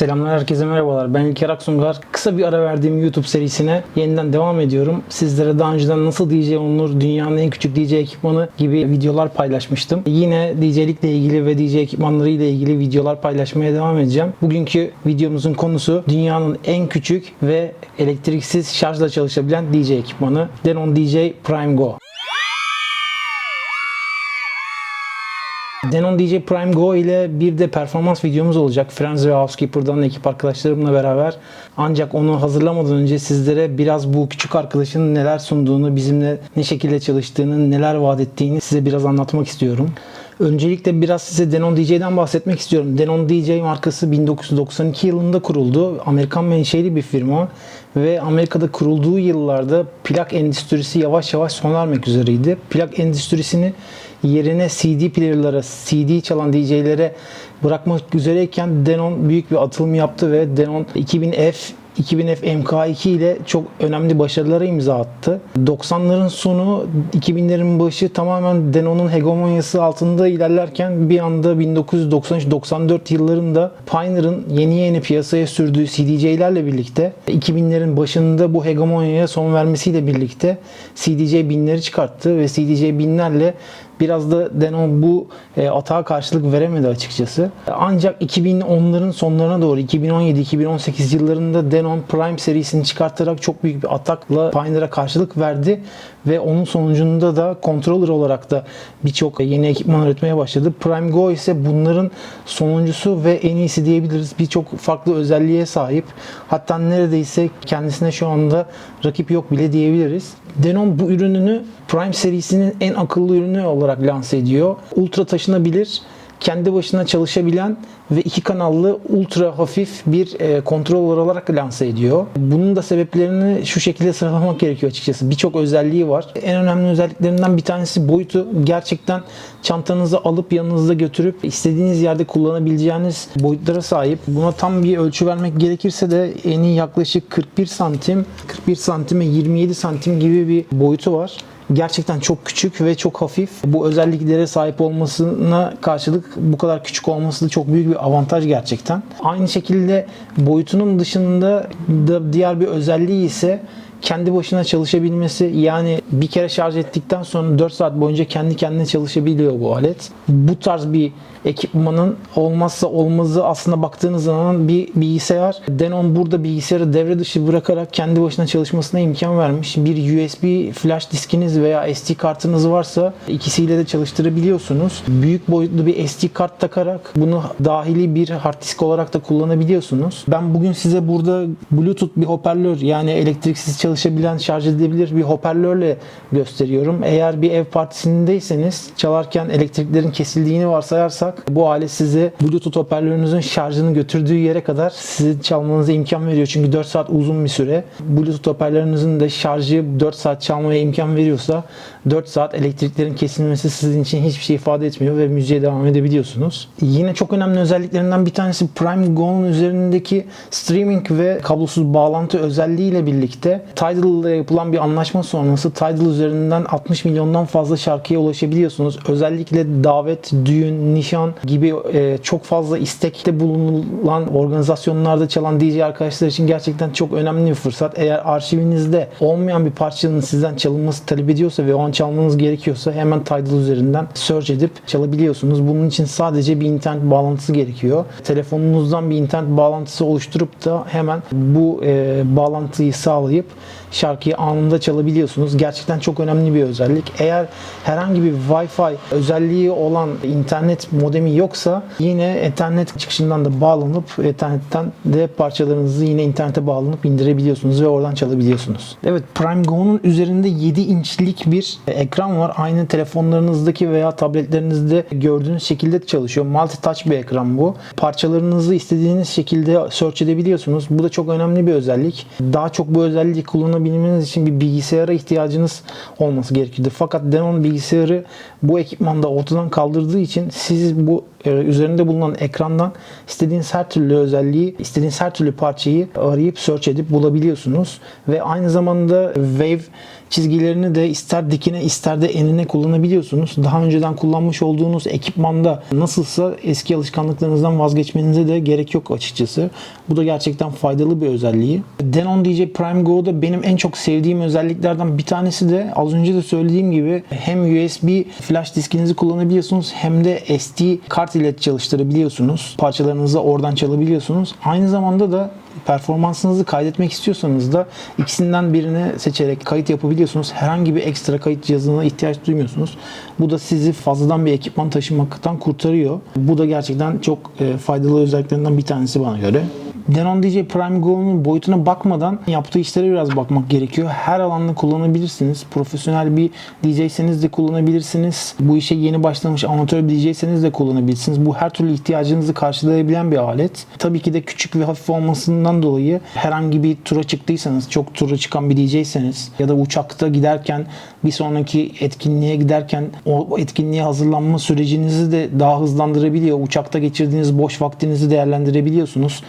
Selamlar herkese merhabalar. Ben İlker Aksungar. Kısa bir ara verdiğim YouTube serisine yeniden devam ediyorum. Sizlere daha önceden nasıl DJ olunur, dünyanın en küçük DJ ekipmanı gibi videolar paylaşmıştım. Yine DJ'likle ilgili ve DJ ekipmanları ile ilgili videolar paylaşmaya devam edeceğim. Bugünkü videomuzun konusu dünyanın en küçük ve elektriksiz şarjla çalışabilen DJ ekipmanı Denon DJ Prime Go. Denon DJ Prime Go ile bir de performans videomuz olacak. Friends ve Housekeeper'dan ekip arkadaşlarımla beraber. Ancak onu hazırlamadan önce sizlere biraz bu küçük arkadaşın neler sunduğunu, bizimle ne şekilde çalıştığını, neler vaat ettiğini size biraz anlatmak istiyorum. Öncelikle biraz size Denon DJ'den bahsetmek istiyorum. Denon DJ markası 1992 yılında kuruldu. Amerikan menşeli bir firma ve Amerika'da kurulduğu yıllarda plak endüstrisi yavaş yavaş sona ermek üzereydi. Plak endüstrisini yerine CD player'lara, CD çalan DJ'lere bırakmak üzereyken Denon büyük bir atılım yaptı ve Denon 2000F 2000F MK2 ile çok önemli başarılara imza attı. 90'ların sonu 2000'lerin başı tamamen Denon'un hegemonyası altında ilerlerken bir anda 1993-94 yıllarında Pioneer'ın yeni yeni piyasaya sürdüğü CDJ'lerle birlikte 2000'lerin başında bu hegemonyaya son vermesiyle birlikte CDJ binleri çıkarttı ve CDJ binlerle Biraz da Denon bu e, atağa karşılık veremedi açıkçası. Ancak 2010'ların sonlarına doğru 2017-2018 yıllarında Denon Prime serisini çıkartarak çok büyük bir atakla Pioneer'a karşılık verdi ve onun sonucunda da controller olarak da birçok yeni ekipman üretmeye başladı. Prime Go ise bunların sonuncusu ve en iyisi diyebiliriz. Birçok farklı özelliğe sahip. Hatta neredeyse kendisine şu anda rakip yok bile diyebiliriz. Denon bu ürününü Prime serisinin en akıllı ürünü olarak lanse ediyor. Ultra taşınabilir, kendi başına çalışabilen ve iki kanallı ultra hafif bir e, kontroller olarak lanse ediyor. Bunun da sebeplerini şu şekilde sıralamak gerekiyor açıkçası. Birçok özelliği var. En önemli özelliklerinden bir tanesi boyutu. Gerçekten çantanızı alıp yanınızda götürüp istediğiniz yerde kullanabileceğiniz boyutlara sahip. Buna tam bir ölçü vermek gerekirse de eni yaklaşık 41 santim, 41 santime 27 santim gibi bir boyutu var gerçekten çok küçük ve çok hafif. Bu özelliklere sahip olmasına karşılık bu kadar küçük olması da çok büyük bir avantaj gerçekten. Aynı şekilde boyutunun dışında da diğer bir özelliği ise kendi başına çalışabilmesi yani bir kere şarj ettikten sonra 4 saat boyunca kendi kendine çalışabiliyor bu alet. Bu tarz bir ekipmanın olmazsa olmazı aslında baktığınız zaman bir bilgisayar. Denon burada bilgisayarı devre dışı bırakarak kendi başına çalışmasına imkan vermiş. Bir USB flash diskiniz veya SD kartınız varsa ikisiyle de çalıştırabiliyorsunuz. Büyük boyutlu bir SD kart takarak bunu dahili bir hard disk olarak da kullanabiliyorsunuz. Ben bugün size burada Bluetooth bir hoparlör yani elektriksiz çalışabilen şarj edilebilir bir hoparlörle gösteriyorum. Eğer bir ev partisindeyseniz çalarken elektriklerin kesildiğini varsayarsak bu alet size Bluetooth hoparlörünüzün şarjını götürdüğü yere kadar sizin çalmanıza imkan veriyor. Çünkü 4 saat uzun bir süre. Bluetooth hoparlörünüzün de şarjı 4 saat çalmaya imkan veriyorsa 4 saat elektriklerin kesilmesi sizin için hiçbir şey ifade etmiyor ve müziğe devam edebiliyorsunuz. Yine çok önemli özelliklerinden bir tanesi Prime Go'nun üzerindeki streaming ve kablosuz bağlantı özelliğiyle birlikte Tidal ile yapılan bir anlaşma sonrası Tidal üzerinden 60 milyondan fazla şarkıya ulaşabiliyorsunuz. Özellikle davet, düğün, nişan gibi e, çok fazla istekte bulunan organizasyonlarda çalan DJ arkadaşlar için gerçekten çok önemli bir fırsat. Eğer arşivinizde olmayan bir parçanın sizden çalınması talep ediyorsa ve o an çalmanız gerekiyorsa hemen Tidal üzerinden search edip çalabiliyorsunuz. Bunun için sadece bir internet bağlantısı gerekiyor. Telefonunuzdan bir internet bağlantısı oluşturup da hemen bu e, bağlantıyı sağlayıp şarkıyı anında çalabiliyorsunuz. Gerçekten çok önemli bir özellik. Eğer herhangi bir Wi-Fi özelliği olan internet modemi yoksa yine Ethernet çıkışından da bağlanıp Ethernet'ten de parçalarınızı yine internete bağlanıp indirebiliyorsunuz ve oradan çalabiliyorsunuz. Evet Prime Go'nun üzerinde 7 inçlik bir ekran var. Aynı telefonlarınızdaki veya tabletlerinizde gördüğünüz şekilde çalışıyor. Multi touch bir ekran bu. Parçalarınızı istediğiniz şekilde search edebiliyorsunuz. Bu da çok önemli bir özellik. Daha çok bu özelliği kullanabilmeniz için bir bilgisayara ihtiyacınız olması gerekiyordu. Fakat Denon bilgisayarı bu ekipmanda ortadan kaldırdığı için siz bu e, üzerinde bulunan ekrandan istediğiniz her türlü özelliği, istediğiniz her türlü parçayı arayıp search edip bulabiliyorsunuz. Ve aynı zamanda Wave çizgilerini de ister dikine ister de enine kullanabiliyorsunuz. Daha önceden kullanmış olduğunuz ekipmanda nasılsa eski alışkanlıklarınızdan vazgeçmenize de gerek yok açıkçası. Bu da gerçekten faydalı bir özelliği. Denon DJ Prime Go'da benim en çok sevdiğim özelliklerden bir tanesi de az önce de söylediğim gibi hem USB flash diskinizi kullanabiliyorsunuz hem de SD kart ile çalıştırabiliyorsunuz. Parçalarınızı oradan çalabiliyorsunuz. Aynı zamanda da performansınızı kaydetmek istiyorsanız da ikisinden birini seçerek kayıt yapabiliyorsunuz. Herhangi bir ekstra kayıt cihazına ihtiyaç duymuyorsunuz. Bu da sizi fazladan bir ekipman taşımaktan kurtarıyor. Bu da gerçekten çok e, faydalı özelliklerinden bir tanesi bana göre. Denon DJ Prime Go'nun boyutuna bakmadan yaptığı işlere biraz bakmak gerekiyor. Her alanda kullanabilirsiniz. Profesyonel bir DJ'seniz de kullanabilirsiniz. Bu işe yeni başlamış amatör bir DJ'seniz de kullanabilirsiniz. Bu her türlü ihtiyacınızı karşılayabilen bir alet. Tabii ki de küçük ve hafif olmasından dolayı herhangi bir tura çıktıysanız, çok tura çıkan bir DJ'seniz ya da uçakta giderken bir sonraki etkinliğe giderken o etkinliğe hazırlanma sürecinizi de daha hızlandırabiliyor. Uçakta geçirdiğiniz boş vaktinizi değerlendirebiliyorsunuz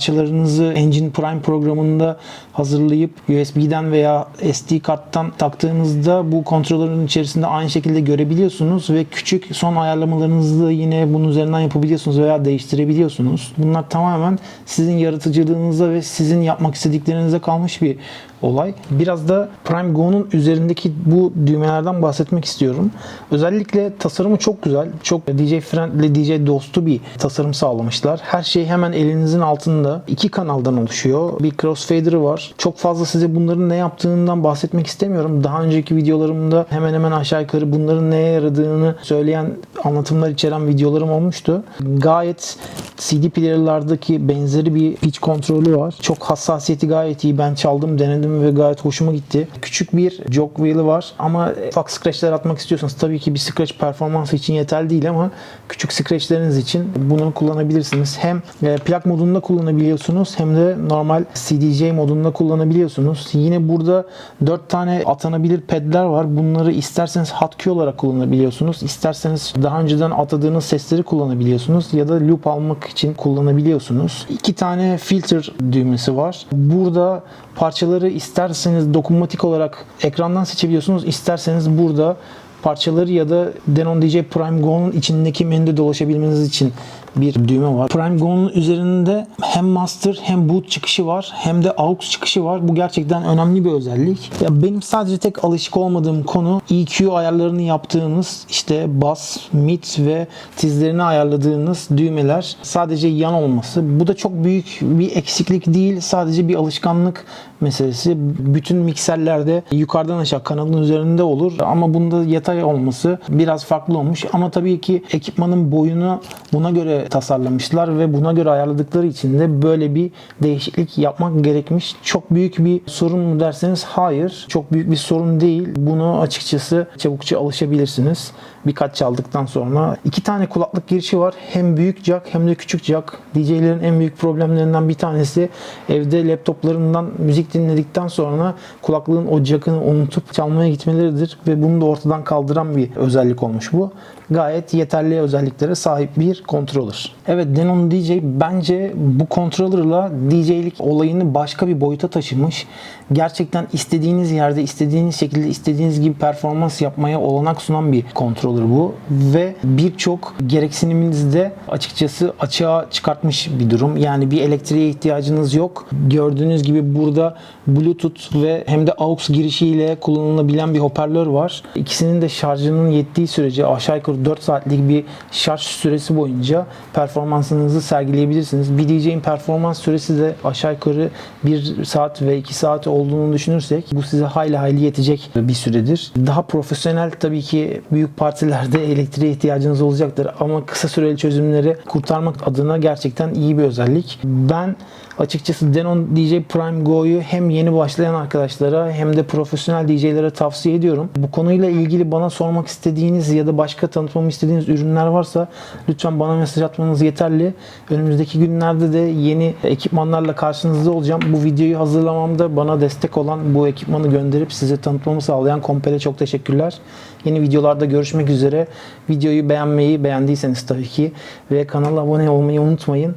parçalarınızı Engine Prime programında hazırlayıp USB'den veya SD karttan taktığınızda bu kontrolörün içerisinde aynı şekilde görebiliyorsunuz ve küçük son ayarlamalarınızı da yine bunun üzerinden yapabiliyorsunuz veya değiştirebiliyorsunuz. Bunlar tamamen sizin yaratıcılığınıza ve sizin yapmak istediklerinize kalmış bir olay. Biraz da Prime Go'nun üzerindeki bu düğmelerden bahsetmek istiyorum. Özellikle tasarımı çok güzel. Çok DJ friendly, DJ dostu bir tasarım sağlamışlar. Her şey hemen elinizin altında. İki kanaldan oluşuyor. Bir crossfader'ı var. Çok fazla size bunların ne yaptığından bahsetmek istemiyorum. Daha önceki videolarımda hemen hemen aşağı yukarı bunların neye yaradığını söyleyen anlatımlar içeren videolarım olmuştu. Gayet CD player'lardaki benzeri bir pitch kontrolü var. Çok hassasiyeti gayet iyi. Ben çaldım, denedim ve gayet hoşuma gitti. Küçük bir jog wheel'i var ama ufak scratchler atmak istiyorsanız tabii ki bir scratch performansı için yeterli değil ama küçük scratchleriniz için bunu kullanabilirsiniz. Hem e, plak modunda kullanabiliyorsunuz hem de normal CDJ modunda kullanabiliyorsunuz. Yine burada 4 tane atanabilir pedler var. Bunları isterseniz hotkey olarak kullanabiliyorsunuz. İsterseniz daha önceden atadığınız sesleri kullanabiliyorsunuz ya da loop almak için kullanabiliyorsunuz. İki tane filter düğmesi var. Burada parçaları isterseniz dokunmatik olarak ekrandan seçebiliyorsunuz. İsterseniz burada parçaları ya da Denon DJ Prime Go'nun içindeki menüde dolaşabilmeniz için bir düğme var. Prime Go'nun üzerinde hem master hem boot çıkışı var hem de aux çıkışı var. Bu gerçekten önemli bir özellik. Ya benim sadece tek alışık olmadığım konu EQ ayarlarını yaptığınız işte bass, mid ve tizlerini ayarladığınız düğmeler sadece yan olması. Bu da çok büyük bir eksiklik değil. Sadece bir alışkanlık meselesi. Bütün mikserlerde yukarıdan aşağı kanalın üzerinde olur ama bunda yatay olması biraz farklı olmuş. Ama tabii ki ekipmanın boyunu buna göre tasarlamışlar ve buna göre ayarladıkları için de böyle bir değişiklik yapmak gerekmiş. Çok büyük bir sorun mu derseniz hayır. Çok büyük bir sorun değil. Bunu açıkçası çabukça alışabilirsiniz. Birkaç çaldıktan sonra. iki tane kulaklık girişi var. Hem büyük jack hem de küçük jack. DJ'lerin en büyük problemlerinden bir tanesi evde laptoplarından müzik dinledikten sonra kulaklığın o jackını unutup çalmaya gitmeleridir ve bunu da ortadan kaldıran bir özellik olmuş bu. Gayet yeterli özelliklere sahip bir controller. Evet Denon DJ bence bu controller'la DJ'lik olayını başka bir boyuta taşımış. Gerçekten istediğiniz yerde, istediğiniz şekilde, istediğiniz gibi performans yapmaya olanak sunan bir controller bu. Ve birçok gereksiniminizi de açıkçası açığa çıkartmış bir durum. Yani bir elektriğe ihtiyacınız yok. Gördüğünüz gibi burada Bluetooth ve hem de AUX girişiyle kullanılabilen bir hoparlör var. İkisinin de şarjının yettiği sürece aşağı yukarı 4 saatlik bir şarj süresi boyunca performansınızı sergileyebilirsiniz. Bir DJ'in performans süresi de aşağı yukarı 1 saat ve 2 saat olduğunu düşünürsek bu size hayli hayli yetecek bir süredir. Daha profesyonel tabii ki büyük partilerde elektriğe ihtiyacınız olacaktır ama kısa süreli çözümleri kurtarmak adına gerçekten iyi bir özellik. Ben açıkçası Denon DJ Prime Go'yu hem yeni başlayan arkadaşlara hem de profesyonel DJ'lere tavsiye ediyorum. Bu konuyla ilgili bana sormak istediğiniz ya da başka tanıtmamı istediğiniz ürünler varsa lütfen bana mesaj atmanız yeterli. Önümüzdeki günlerde de yeni ekipmanlarla karşınızda olacağım. Bu videoyu hazırlamamda bana destek olan bu ekipmanı gönderip size tanıtmamı sağlayan Kompel'e çok teşekkürler. Yeni videolarda görüşmek üzere. Videoyu beğenmeyi, beğendiyseniz tabii ki ve kanala abone olmayı unutmayın.